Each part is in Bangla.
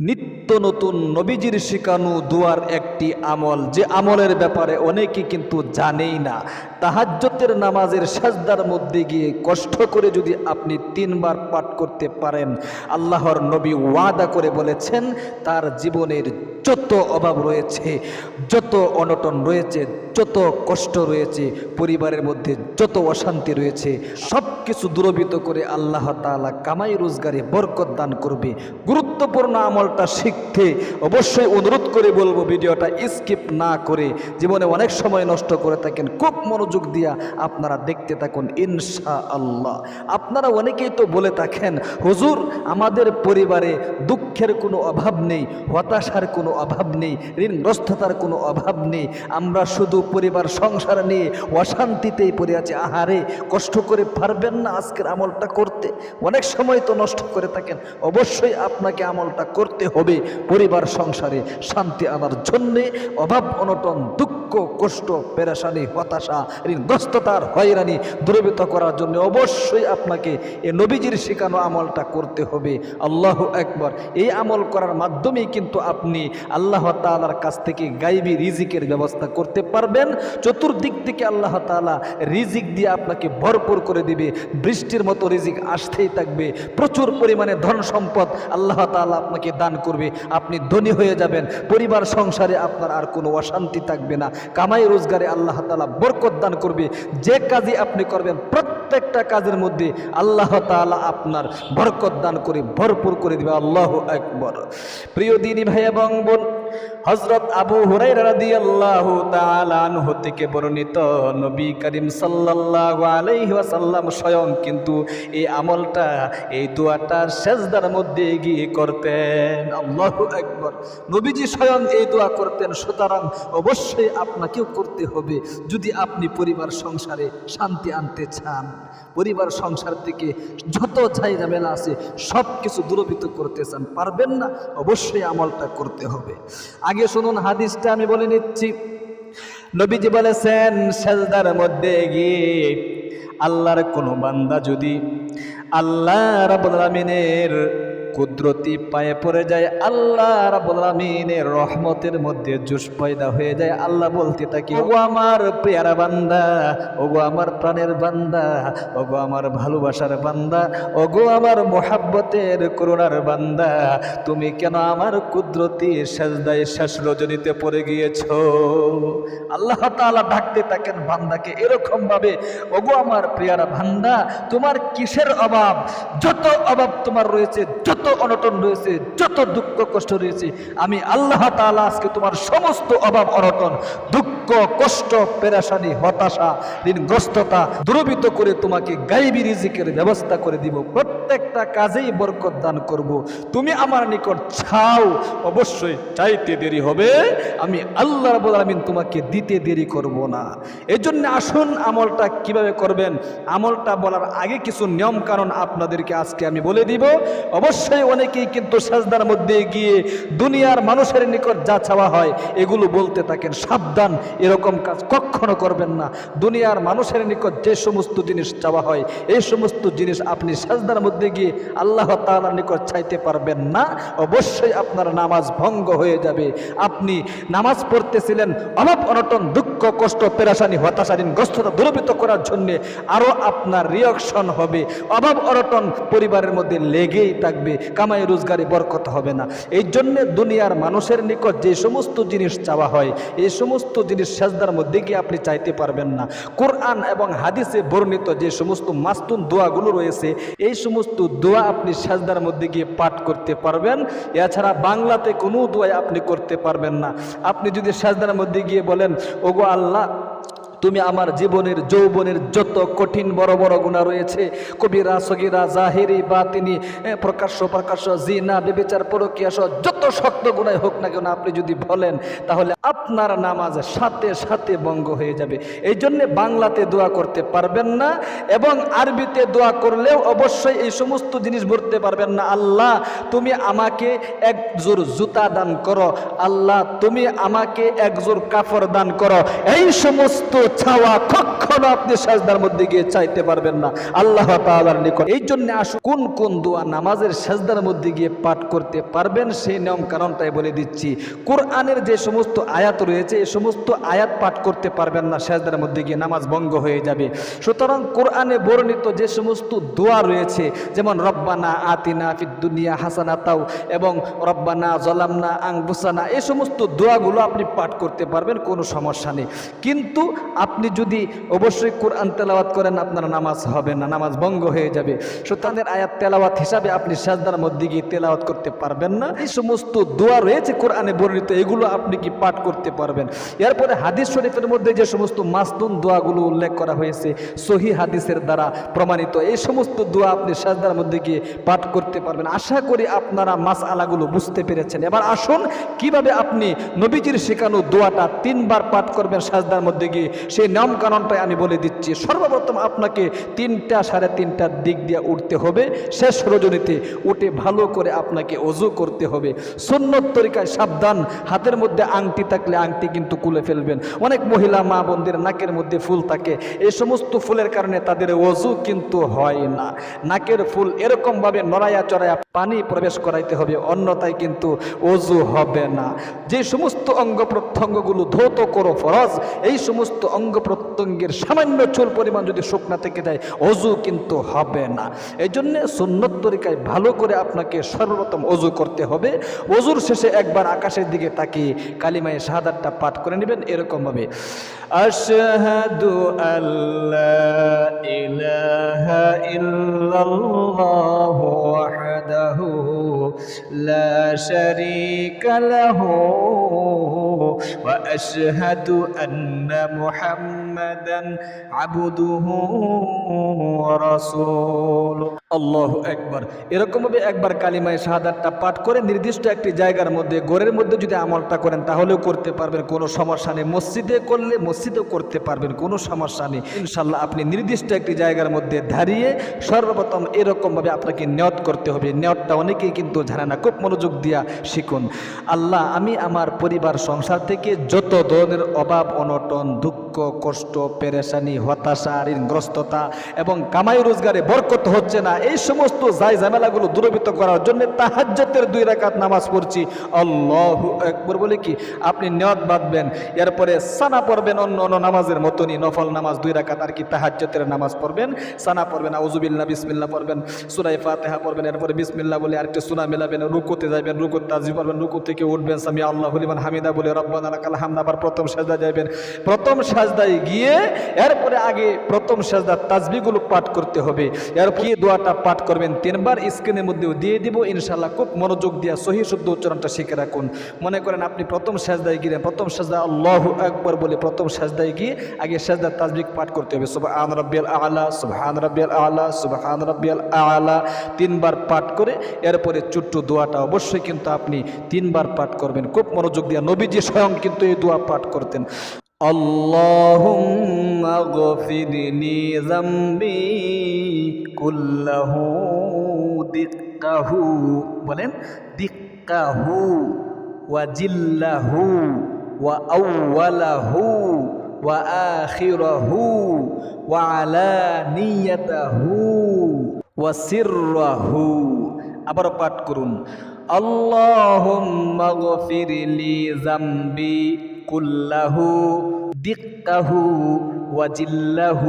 নিত্য নতুন নবীজির শিকানু দুয়ার একটি আমল। যে আমলের ব্যাপারে অনেকে কিন্তু জানেই না। তাহাজ্জতের নামাজের সাজদার মধ্যে গিয়ে কষ্ট করে যদি আপনি তিনবার পাঠ করতে পারেন, আল্লাহর নবী ওয়াদা করে বলেছেন, তার জীবনের যত অভাব রয়েছে, যত অনটন রয়েছে, যত কষ্ট রয়েছে, পরিবারের মধ্যে যত অশান্তি রয়েছে সব কিছু দূরবিত করে আল্লাহ তাআলা কামাই রোজগারে বরকত দান করবে। গুরুত্বপূর্ণ আমলটা শিখতে অবশ্যই অনুরোধ করে বলব ভিডিওটা স্কিপ না করে জীবনে অনেক সময় নষ্ট করে থাকেন। খুব মনোযোগ দিয়া আপনারা দেখতে থাকুন ইনশা আল্লাহ আপনারা অনেকেই তো বলে থাকেন, হুজুর, আমাদের পরিবারে দুঃখের কোনো অভাব নেই, হতাশার কোনো অভাব নেই, ঋণগ্রস্ততার কোনো অভাব নেই। আমরা শুধু পরিবার, সংসার নিয়ে অশান্তিতেই পড়ে আছি। আহারে, কষ্ট করে পারবেন না আজকের আমলটা করতে? অনেক সময় তো নষ্ট করে থাকেন। অবশ্যই আপনাকে আমলটা করতে হবে পরিবার সংসারে শান্তি আনার জন্যে। অভাব, অনটন, দুঃখ, কষ্ট, পেরেশানি, হতাশা, ঋণগ্রস্ততার হয়রানি দূরীভূত করার জন্য অবশ্যই আপনাকে এ নবীজির শেখানো আমলটা করতে হবে। আল্লাহ একবার এই আমল করার মাধ্যমেই কিন্তু আপনি আল্লাহ তাআলার কাছ থেকে গাইবি রিজিকের ব্যবস্থা করতে পারবেন। চতুর্দিক থেকে আল্লাহ তাআলা রিজিক দিয়ে আপনাকে ভরপুর করে দিবে। বৃষ্টির মতো রিজিক আসতেই থাকবে। প্রচুর পরিমাণে ধন সম্পদ আল্লাহ তাআলা আপনাকে দান করবে, আপনি ধনী হয়ে যাবেন, পরিবার, সংসারে আপনার আর কোনো অশান্তি থাকবে না। কামাই রোজগারে আল্লাহ তালা বরকত দান করবে। যে কাজই আপনি করবেন, প্রত্যেকটা কাজের মধ্যে আল্লাহ তালা আপনার বরকত দান করে ভরপুর করে দেবে। আল্লাহ একবার প্রিয় দিনী ভাই এবং বোন হজরত আবু হুরাইরা রাদিয়াল্লাহু তাআলা আনহু থেকে বর্ণিত নবী করিম আলাইহি স্বয়ং কিন্তু এই আমলটা, এই দোয়াটা সেজদার মধ্যে গিয়ে করতেন। আল্লাহু আকবার। নবীজি স্বয়ং এই দোয়া করতেন, সুতরাং অবশ্যই আপনাকেও করতে হবে যদি আপনি পরিবার সংসারে শান্তি আনতে চান। পরিবার সংসার থেকে যত ছাই ঝামেলা আছে সব কিছু দূরভীত করতে চান, পারবেন না? অবশ্যই আমলটা করতে হবে। আগে শুনুন, হাদিসটা আমি বলে নিচ্ছি। নবীজি বলেছেন, সেজদার মধ্যে গিয়ে আল্লাহর কোনো বান্দা যদি আল্লাহ রাবুল আলামিনের কুদরতি পায়ে পড়ে যায়, আল্লাহ আলামিনের রহমতের মধ্যে জুস পয়দা হয়ে যায়। আল্লাহ বলতে থাকি, ওগো আমার পেয়ারা বান্দা, ওগো আমার প্রাণের বান্দা, ওগো আমার ভালোবাসার বান্দা, ওগো আমার মোহাব্বতের করুণার বান্দা, তুমি কেন আমার কুদরতি সেজদায় শেষ রজনীতে পড়ে গিয়েছ? আল্লাহ তাআলা ডাকতে থাকেন বান্দাকে এরকম ভাবে ওগো আমার প্রিয়ারা বান্দা, তোমার কিসের অভাব? যত অভাব তোমার রয়েছে, যত অনটন রয়েছে, যত দুঃখ কষ্ট রয়েছে, আমি আল্লাহ তাআলা আজকে তোমার সমস্ত অভাব, অনটন, দুঃখ, কষ্ট, পেরাশানি, হতাশা, ঋণগ্রস্ততা দূরবিত করে তোমাকে গাইবি রিজিকের ব্যবস্থা করে দিব। প্রত্যেকটা কাজেই বরকত দান করব। তুমি আমার নিকট চাও, অবশ্যই চাইতে দেরি হবে। আমি আল্লাহ রাব্বুল আলামিন তোমাকে দিতে দেরি করব না। এই জন্য আসুন আমলটা কীভাবে করবেন? আমলটা বলার আগে কিছু নিয়ম কারণ আপনাদেরকে আজকে আমি বলে দিব। অবশ্যই অনেকেই কিন্তু সাজদার মধ্যে গিয়ে দুনিয়ার মানুষের নিকট যা চাওয়া হয়, এগুলো বলতে থাকেন, সাবধান, এরকম কাজ কখনো করবেন না। দুনিয়ার মানুষের নিকট যে সমস্ত জিনিস চাওয়া হয়, এই সমস্ত জিনিস আপনি সাজদার মধ্যে গিয়ে আল্লাহ তালার নিকট চাইতে পারবেন না, অবশ্যই আপনার নামাজ ভঙ্গ হয়ে যাবে। আপনি নামাজ পড়তেছিলেন অভাব অনটন, দুঃখ, কষ্ট, পেরাশানি হতাশা ঋণগ্রস্ততা দূরীভূত করার জন্যে আরও আপনার রিয়াকশন হবে। অভাব অনটন পরিবারের মধ্যে লেগেই থাকবে। কামাই রোজগারে বরকত হবে না। এই জন্যে দুনিয়ার মানুষের নিকট যে সমস্ত জিনিস চাওয়া হয়, এই সমস্ত জিনিস সেজদার মধ্যে গিয়ে আপনি চাইতে পারবেন না। কোরআন এবং হাদিসে বর্ণিত যে সমস্ত মাস্তুন দোয়াগুলো রয়েছে, এই সমস্ত দোয়া আপনি সেজদার মধ্যে গিয়ে পাঠ করতে পারবেন। এছাড়া বাংলাতে কোনো দোয়া আপনি করতে পারবেন না। আপনি যদি সেজদার মধ্যে গিয়ে বলেন, ওগো আল্লাহ তুমি আমার জীবনের, যৌবনের যত কঠিন বড় বড় গুণা রয়েছে, কবিরা, সগিরা, জাহেরি বা তিনি প্রকাশ্য প্রকাশ্য, জিনা, বেবিচার, পরকিয়া সহ যত শক্ত গুণাই হোক না কেন আপনি যদি বলেন, তাহলে আপনার নামাজ সাথে সাথে ভঙ্গ হয়ে যাবে। এই জন্যে বাংলাতে দোয়া করতে পারবেন না এবং আরবিতে দোয়া করলেও অবশ্যই এই সমস্ত জিনিস বলতে পারবেন না। আল্লাহ, তুমি আমাকে এক জোর জুতা দান করো। আল্লাহ, তুমি আমাকে এক জোর কাপড় দান করো। এই সমস্ত চাওয়া কক্ষ কখনো আপনি সাজদার মধ্যে গিয়ে চাইতে পারবেন না। আল্লাহ তাআলার নিকট এই জন্য আসুন, কোন কোন দোয়া নামাজের সাজদার মধ্যে গিয়ে পাঠ করতে পারবেন সেই নিয়ম কারণটাই বলে দিচ্ছি। কোরআনের যে সমস্ত আয়াত রয়েছে এই সমস্ত আয়াত পাঠ করতে পারবেন না, সাজদার মধ্যে গিয়ে নামাজ ভঙ্গ হয়ে যাবে। সুতরাং কোরআনে বর্ণিত যে সমস্ত দোয়া রয়েছে, যেমন রব্বানা আতিনা ফিদ দুনিয়া হাসানা তাও এবং রব্বানা জলামনা আংবুসানা এই সমস্ত দোয়াগুলো আপনি পাঠ করতে পারবেন, কোনো সমস্যা নেই। কিন্তু আপনি যদি অবশ্যই কোরআন তেলাওয়াত করেন, আপনার নামাজ হবে না, নামাজ ভঙ্গ হয়ে যাবে। সুতরাং আয়াত তেলাওয়াত হিসাবে আপনি সাজদার মধ্যে গিয়ে তেলাওয়াত করতে পারবেন না। এই সমস্ত দোয়া রয়েছে কোরআনে বর্ণিত, এগুলো আপনি কি পাঠ করতে পারবেন? এরপরে হাদিস শরীফের মধ্যে যে সমস্ত মাসদুন দোয়াগুলো উল্লেখ করা হয়েছে, সহি হাদিসের দ্বারা প্রমাণিত, এই সমস্ত দোয়া আপনি সাজদার মধ্যে গিয়ে পাঠ করতে পারবেন। আশা করি আপনারা মাস আলাগুলো বুঝতে পেরেছেন। এবার আসুন, কীভাবে আপনি নবীজির শেখানো দোয়াটা তিনবার পাঠ করবেন সাজদার মধ্যে গিয়ে? সেই নিয়ম কানুনটাই আমি বলে দিচ্ছি, সর্বপ্রথম আপনাকে তিনটা সাড়ে তিনটার দিক দিয়ে উঠতে হবে। শেষ রজনীতে উঠে ভালো করে আপনাকে অজু করতে হবে। সুন্নত তরিকায় সাবধান, হাতের মধ্যে আংটি থাকলে আংটি কিন্তু কুলে ফেলবেন। অনেক মহিলা মা বোনদের নাকের মধ্যে ফুল থাকে, এই সমস্ত ফুলের কারণে তাদের অজু কিন্তু হয় না। নাকের ফুল এরকমভাবে নড়াইয়া চড়াইয়া পানি প্রবেশ করাইতে হবে, অন্যথায় কিন্তু অজু হবে না। যে সমস্ত অঙ্গ প্রত্যঙ্গগুলো ধৌত করো ফরজ, এই সমস্ত অঙ্গ প্রত্যঙ্গের সামান্য চুল পরিমাণ যদি শুকনা থেকে যায়, অজু কিন্তু হবে না। এই জন্য সুন্নত তরিকায় ভালো করে আপনাকে সর্বপ্রথম অজু করতে হবে। অজুর শেষে একবার আকাশের দিকে তাকিয়ে কালিমায় শাহাদাতটা পাঠ করে নেবেন এরকমভাবে আশহাদু আল্লাহ ইলাহা ইল্লাল্লাহু ওয়াহদাহু লা শারীকা লাহু ওয়া আশহাদু আন্না মুহাম্মাদান আবদুহু ওয়া রাসূলুহু একবার এরকমভাবে একবার কালিমায় শাহাদাতটা পাঠ করে নির্দিষ্ট একটি জায়গার মধ্যে গোরের মধ্যে যদি আমলটা করেন, তাহলেও করতে পারবেন, কোনো সমস্যা নেই। মসজিদে করলে মসজিদেও করতে পারবেন, কোনো সমস্যা নেই। ইনশাল্লাহ আপনি নির্দিষ্ট একটি জায়গার মধ্যে দাঁড়িয়ে সর্বপ্রথম এরকমভাবে আপনাকে নিয়ত করতে হবে। নিয়তটা অনেকেই কিন্তু না খুব মনোযোগ দিয়া শিখুন। আল্লাহ, আমি আমার পরিবার, সংসার থেকে যত ধরনের অভাব, অনটন, দুঃখ, কষ্ট, পেরেশানি, হতাশা, ঋণগ্রস্ততা এবং কামাই রোজগারে বরকত হচ্ছে না, এই সমস্ত জায় ঝামেলাগুলো দূরীভূত করার জন্য তাহাজ্জতের দুই রাকাত নামাজ পড়ছি। আল্লাহ একবার বলে কি? আপনি নিয়ত বাঁধবেন, এরপরে সানা পড়বেন অন্য অন্য নামাজের মতনই, নফল নামাজ দুই রাকাত, আর কি তাহাজ্জতের নামাজ পড়বেন, সানা পড়বেন আউজুবিল্লাহ বিসমিল্লাহ পড়বেন সুরাই ফাতেহা পড়বেন, এরপরে বিসমিল্লা বলে আরেকটি সুনা মেলাবেন রুকুতে যাবেন রুকুত তাজি পড়বেন রুকু থেকে উঠবেন, সামি আল্লাহ হলিমান হামিদা বলে রব্বানা লাকাল হামদ, আবার প্রথম সাজদা যাবেন প্রথম সাজদায় গিয়ে এরপরে আগে প্রথম সাজদা তাজবিগুলো পাঠ করতে হবে। এর কি দোয়াটা পাঠ করবেন? তিনবার স্ক্রিনের মধ্যেও দিয়ে দিব ইনশাল্লাহ খুব মনোযোগ দিয়া সহি শুদ্ধ উচ্চারণটা শিখে রাখুন। মনে করেন আপনি প্রথম সাজদায় গিয়ে, প্রথম সাজদা আল্লাহ একবার বলে প্রথম সাজদায় গিয়ে আগে সাজদা তাজবিক পাঠ করতে হবে। সুবহান রাব্বিয়াল আলা, সুবহান রাব্বিয়াল আলা, সুবহান রাব্বিয়াল আলা। তিনবার পাঠ করে এরপরে ছোট্ট দোয়াটা অবশ্যই কিন্তু আপনি তিনবার পাঠ করবেন খুব মনোযোগ দিয়া নবীজি স্বয়ং কিন্তু এই দোয়া পাঠ করতেন اللهم اغفر لي ذنبي كله دقه বলেন دقه وجله وأوله وآخره وعلانيته وسره আবার পাঠ করুন اللهم اغفر لي ذنبي كله دقه وجله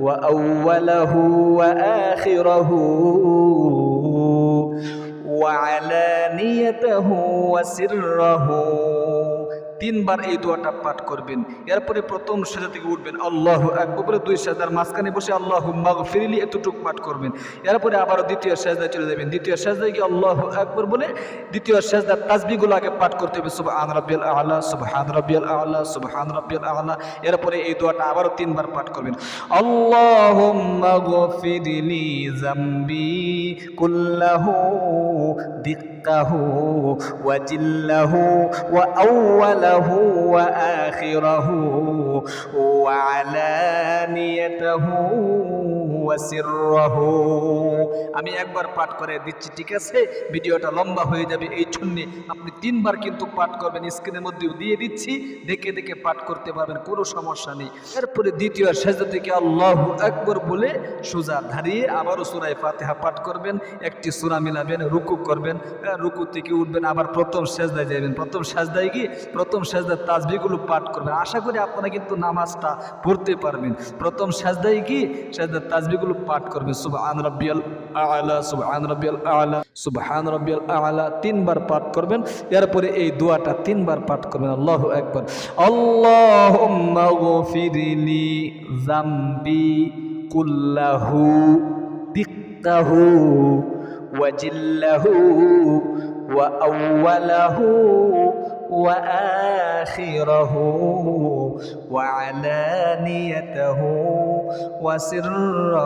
وأوله وآخره وعلانيته وسره তিনবার এই দোয়াটা পাঠ করবেন। এরপরে প্রথম সাজা থেকে উঠবেন, আল্লাহ একবার দুই সাজার মাঝখানে বসে, আল্লাহ মাগ ফিরিলি এতটুক পাঠ করবেন। এরপরে আবারও দ্বিতীয় সাজদায় চলে যাবেন। দ্বিতীয় সাজদায় গিয়ে আল্লাহ একবার বলে দ্বিতীয় সাজদার তাজবিগুলো আগে পাঠ করতে হবে, সুবহান রাব্বিয়াল আলা, সুবহান রাব্বিয়াল আলা, সুবহান রাব্বিয়াল আলা, এরপরে এই দোয়াটা আবারও তিনবার পাঠ করবেন। আল্লাহুম্মা গফিরলি জামবি কুল্লাহু দিক্কাহু خلقه وجله وأوله وآخره وعلانيته আমি একবার পাঠ করে দিচ্ছি ঠিক আছে? ভিডিওটা লম্বা হয়ে যাবে এই জন্যে। আপনি তিনবার কিন্তু পাঠ করবেন স্ক্রিনের মধ্যেও দিয়ে দিচ্ছি। দেখে দেখে পাঠ করতে পারবেন কোনো সমস্যা নেই। এরপরে দ্বিতীয় সেজদা থেকে আল্লাহ একবার বলে সোজা দাঁড়িয়ে আবারও সুরায় ফাতেহা পাঠ করবেন একটি সুরা মিলাবেন রুকু করবেন। আহ, রুকু থেকে উঠবেন আবার প্রথম সেজদায় যাবেন প্রথম সেজদায় গিয়ে প্রথম সেজদার তাজবিগুলো পাঠ করবেন। আশা করি আপনারা কিন্তু নামাজটা পড়তে পারবেন। প্রথম সেজদায় গিয়ে সেজদার তাজবিগুলো পাঠ করবেন সুবহান রাব্বিয়াল আলা সুবহান রাব্বিয়াল আলা সুবহান রাব্বিয়াল আলা তিনবার পাঠ করবেন এরপরে এই দোয়াটা তিনবার পাঠ করবেন আল্লাহু আকবার আল্লাহুম্মা গফিরলি যামবি কুল্লাহু দিক্তাহু وجله وأوله وآخره وعلانيته وسره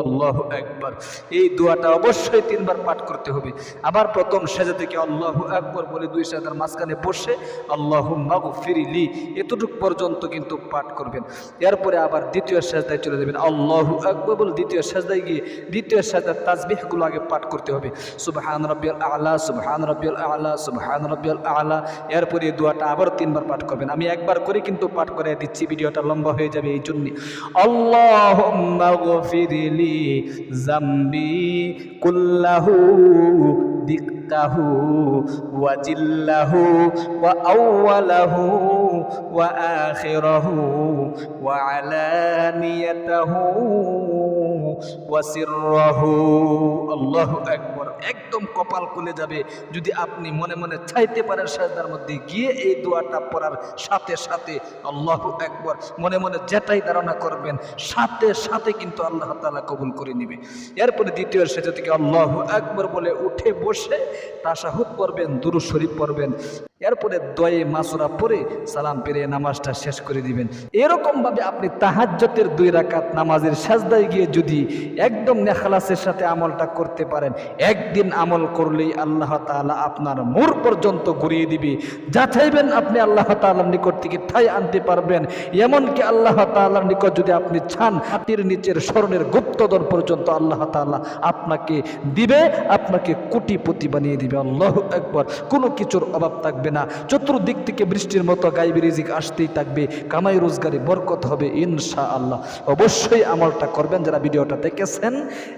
আল্লাহু আকবার এই দোয়াটা অবশ্যই তিনবার পাঠ করতে হবে আবার প্রথম সেজা থেকে আল্লাহু আকবার বলে দুই সাজার মাঝখানে বসে আল্লাহু মাগফিরিলি এতটুক পর্যন্ত কিন্তু পাঠ করবেন এরপরে আবার দ্বিতীয় সেজদায় চলে যাবেন আল্লাহু আকবার বলে দ্বিতীয় সেজদায় গিয়ে দ্বিতীয় সেজদার তাসবিহগুলো আগে পাঠ করতে হবে সুবহান রাব্বিয়াল আলা সুবহান রাব্বিয়াল আলা সুবহান রাব্বিয়াল আলা এরপরে এই দোয়াটা আবার তিনবার পাঠ করবেন আমি একবার করে কিন্তু পাঠ করে দিচ্ছি ভিডিওটা লম্বা হয়ে যাবে এই জন্যে। গফিরলি জামবি কুল্লাহু দিক্কাহু ওয়াজিল্লাহু ওয়া আউওয়ালাহু ওয়া আখিরাহু ওয়া আলানিয়াতাহু ওয়া সিররাহু। আল্লাহু একদম কপাল খুলে যাবে। যদি আপনি মনে মনে চাইতে পারেন সাজদার মধ্যে গিয়ে এই দোয়াটা পড়ার সাথে সাথে আল্লাহ একবার মনে মনে যেটাই ধারণা করবেন, সাথে সাথে কিন্তু আল্লাহ তালা কবুল করে নেবে। এরপরে দ্বিতীয় সেটা থেকে আল্লাহ একবার বলে উঠে বসে তাসাহুদ পড়বেন দুরু শরীফ পড়বেন। এরপরে দয়ে মাসুরা পরে সালাম পেরে নামাজটা শেষ করে দিবেন। এরকম ভাবে আপনি তাহাজ্জতের দুই রাকাত নামাজের সাজদায় গিয়ে যদি একদম নেখালাসের সাথে আমলটা করতে পারেন, একদিন আমল করলেই আল্লাহ তাআলা আপনার মোর পর্যন্ত ঘুরিয়ে দিবে। যা চাইবেন আপনি আল্লাহ তাআলার নিকট থেকে ঠাই আনতে পারবেন। এমনকি আল্লাহ তাআলার নিকট যদি আপনি চান হাতির নিচের স্মরণের গুপ্তদর পর্যন্ত আল্লাহ তাআলা আপনাকে দিবে, আপনাকে কোটিপতি বানিয়ে দিবে। আল্লাহ একবার কোনো কিছুর অভাব থাকবে না। চতুর্দিক থেকে বৃষ্টির মতো গাইবি রিজিক আসতেই থাকবে। কামাই রোজগারি বরকত হবে ইনশা আল্লাহ অবশ্যই আমলটা করবেন। যারা ভিডিওটা দেখেছেন,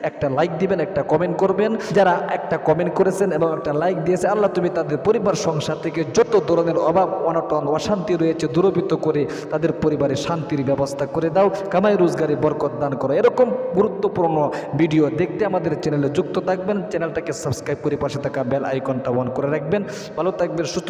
একটা লাইক দিবেন, একটা কমেন্ট করবেন। যারা একটা কমেন্ট করেছেন এবং একটা লাইক দিয়েছে, আল্লাহ তুমি তাদের পরিবার, সংসার থেকে যত ধরনের অভাব, অনটন, অশান্তি রয়েছে দূরবৃত্ত করে তাদের পরিবারে শান্তির ব্যবস্থা করে দাও। কামাই রোজগারি বরকত দান করো। এরকম গুরুত্বপূর্ণ ভিডিও দেখতে আমাদের চ্যানেলে যুক্ত থাকবেন। চ্যানেলটাকে সাবস্ক্রাইব করে পাশে থাকা বেল আইকনটা অন করে রাখবেন। ভালো থাকবেন, সুস্থ